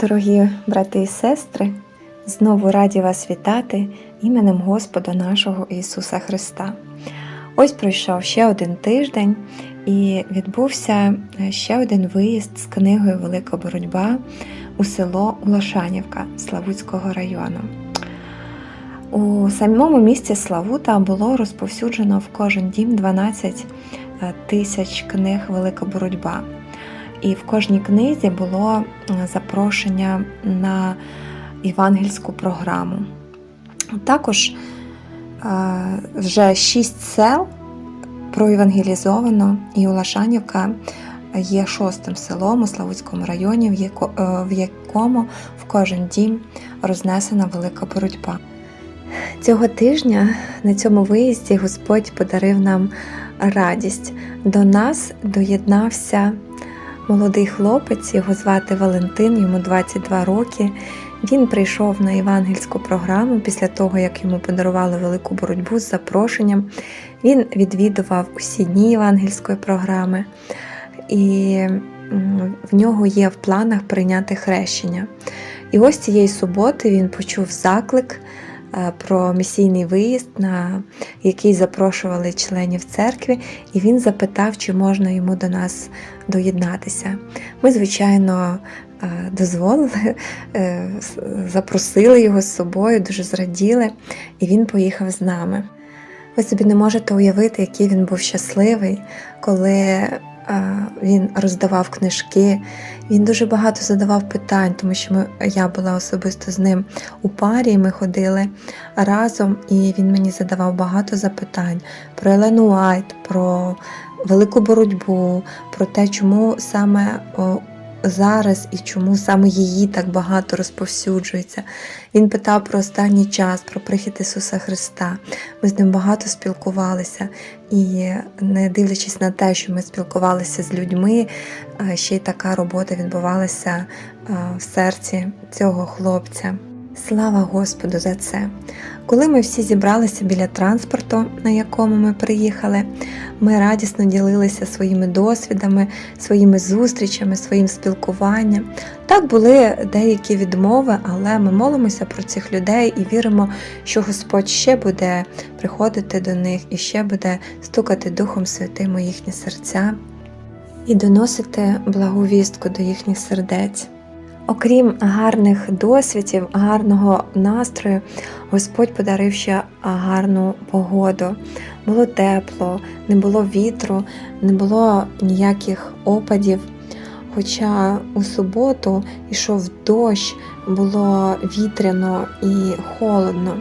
Дорогі брати і сестри, знову раді вас вітати іменем Господа нашого Ісуса Христа. Ось пройшов ще один тиждень і відбувся е, ще один виїзд з книгою Велика боротьба у село Улашанівка Славутського району. У самому місті Славута було розповсюджено в кожен дім 12 тисяч книг Велика боротьба. І в кожній книзі було е, запрошення на євангельську програму. Також е, вже шість сел проєвангелізовано, і Улашанівка є шостим селом у Славутському районі, е, в якому в кожен дім рознесена велика боротьба. Цього тижня на цьому виїзді Господь подарив нам радість. До нас доєднався молодий хлопець, його звати Валентин, йому 22 роки. Він прийшов на євангельську програму після того, як йому подарували велику боротьбу з запрошенням. Він відвідував усі дні євангельської програми, і в нього є в планах прийняти хрещення. І ось цієї суботи він почув заклик про місійний виїзд, на який запрошували членів церкви, і він запитав, чи можна йому до нас доєднатися. Ми, звичайно, е, дозволили, е, запросили його з собою, дуже зраділи, і він поїхав з нами. Ви собі не можете уявити, який він був щасливий, коли е, він роздавав книжки. Він дуже багато задавав питань, тому що ми, я була особисто з ним у парі, ми ходили разом, і він мені задавав багато запитань про Елену Уайт, про велику боротьбу, про те, чому саме зараз і чому саме її так багато розповсюджується. Він питав про останній час, про прихід Ісуса Христа. Ми з ним багато спілкувалися, і не дивлячись на те, що ми спілкувалися з людьми, ще й така робота відбувалася в серці цього хлопця. Слава Господу за це! Коли ми всі зібралися біля транспорту, на якому ми приїхали, ми радісно ділилися своїми досвідами, своїми зустрічами, своїм спілкуванням. Так були деякі відмови, але ми молимося про цих людей і віримо, що Господь ще буде приходити до них і ще буде стукати Духом Святим у їхні серця і доносити благу вістку до їхніх сердець. Окрім гарних досвідів, гарного настрою, Господь подарив ще гарну погоду. Було тепло, не було вітру, не було ніяких опадів. Хоча у суботу йшов дощ, було вітряно і холодно.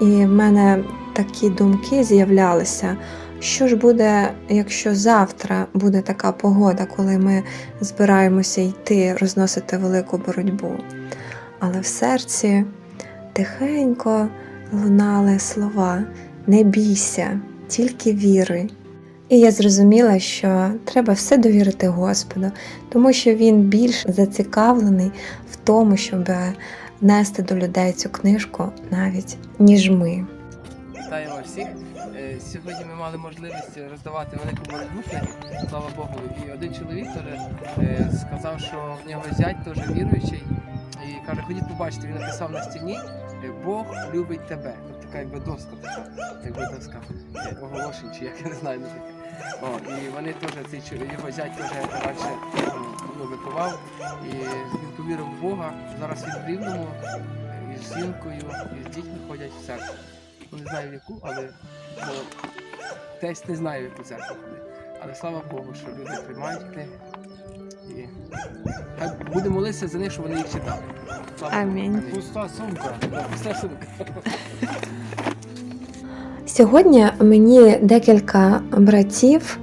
І в мене такі думки з'являлися. Що ж буде, якщо завтра буде така погода, коли ми збираємося йти розносити велику боротьбу? Але в серці тихенько лунали слова: не бійся, тільки віри. І я зрозуміла, що треба все довірити Господу, тому що Він більш зацікавлений в тому, щоб нести до людей цю книжку навіть ніж ми. Вітаємо всіх. Е, Сьогодні ми мали можливість роздавати велику боротьбу, слава Богу. І один чоловік теж е, сказав, що в нього зять теж віруючий. І каже, ходіть побачите, він написав на стіні е, Бог любить тебе. Тут така якби доска така, якби доска оголошень, чи як я не знаю. таке. О, і вони теж, цей чоловік, його зять теж раніше ну, випивав. І він повірив в Бога. Зараз він в рівному із жінкою, і з дітьми ходять в церкву. Ну, не знаю в яку, але бо тесть не знає, в яку церкву ходить. Але слава Богу, що люди приймають книги. І хай будемо молитися за них, щоб вони їх читали. Слава Богу. Амінь. Пуста сумка. Пуста сумка. Сьогодні мені декілька братів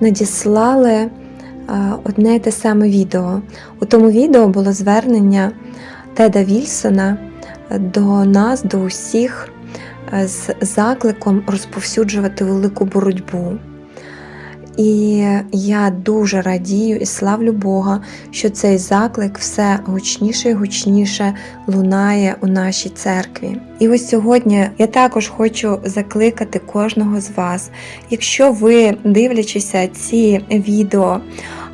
надіслали е, одне й те саме відео. У тому відео було звернення Теда Вільсона до нас, до усіх, з закликом розповсюджувати велику боротьбу. І я дуже радію і славлю Бога, що цей заклик все гучніше і гучніше лунає у нашій церкві. І ось сьогодні я також хочу закликати кожного з вас, якщо ви, дивлячися ці відео,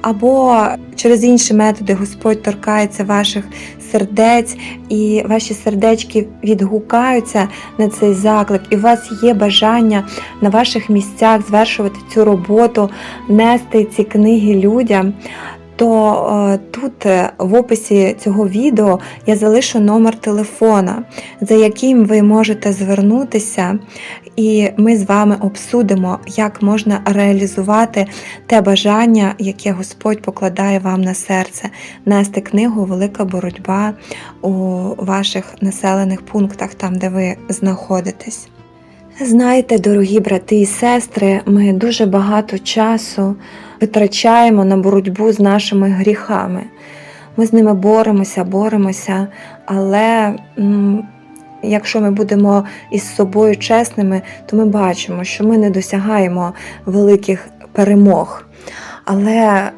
або через інші методи Господь торкається ваших сердець, і ваші сердечки відгукаються на цей заклик, і у вас є бажання на ваших місцях звершувати цю роботу, нести ці книги людям. То е, тут е, в описі цього відео я залишу номер телефона, за яким ви можете звернутися, і ми з вами обсудимо, як можна реалізувати те бажання, яке Господь покладає вам на серце, нести книгу Велика боротьба у ваших населених пунктах, там, де ви знаходитесь. Знаєте, дорогі брати і сестри, ми дуже багато часу витрачаємо на боротьбу з нашими гріхами. Ми з ними боремося, боремося, але якщо ми будемо із собою чесними, то ми бачимо, що ми не досягаємо великих перемог. Але е,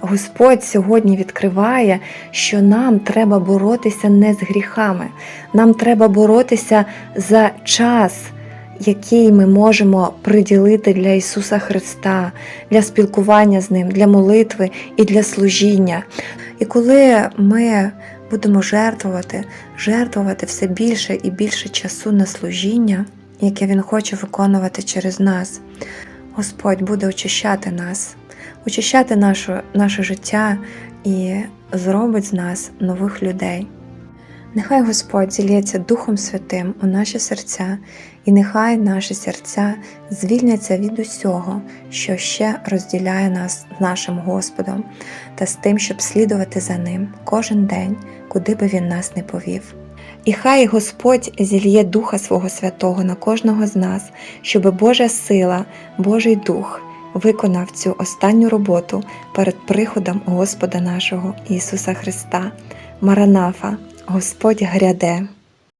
Господь сьогодні відкриває, що нам треба боротися не з гріхами, нам треба боротися за час який ми можемо приділити для Ісуса Христа, для спілкування з Ним, для молитви і для служіння. І коли ми будемо жертвувати, жертвувати все більше і більше часу на служіння, яке Він хоче виконувати через нас, Господь буде очищати нас, очищати наше, наше життя і зробить з нас нових людей. Нехай Господь зілється Духом Святим у наші серця, і нехай наші серця звільняться від усього, що ще розділяє нас з нашим Господом, та з тим, щоб слідувати за Ним кожен день, куди би Він нас не повів. І хай Господь зільє Духа Свого Святого на кожного з нас, щоб Божа сила, Божий Дух виконав цю останню роботу перед приходом Господа нашого Ісуса Христа. Маранафа, Господь гряде.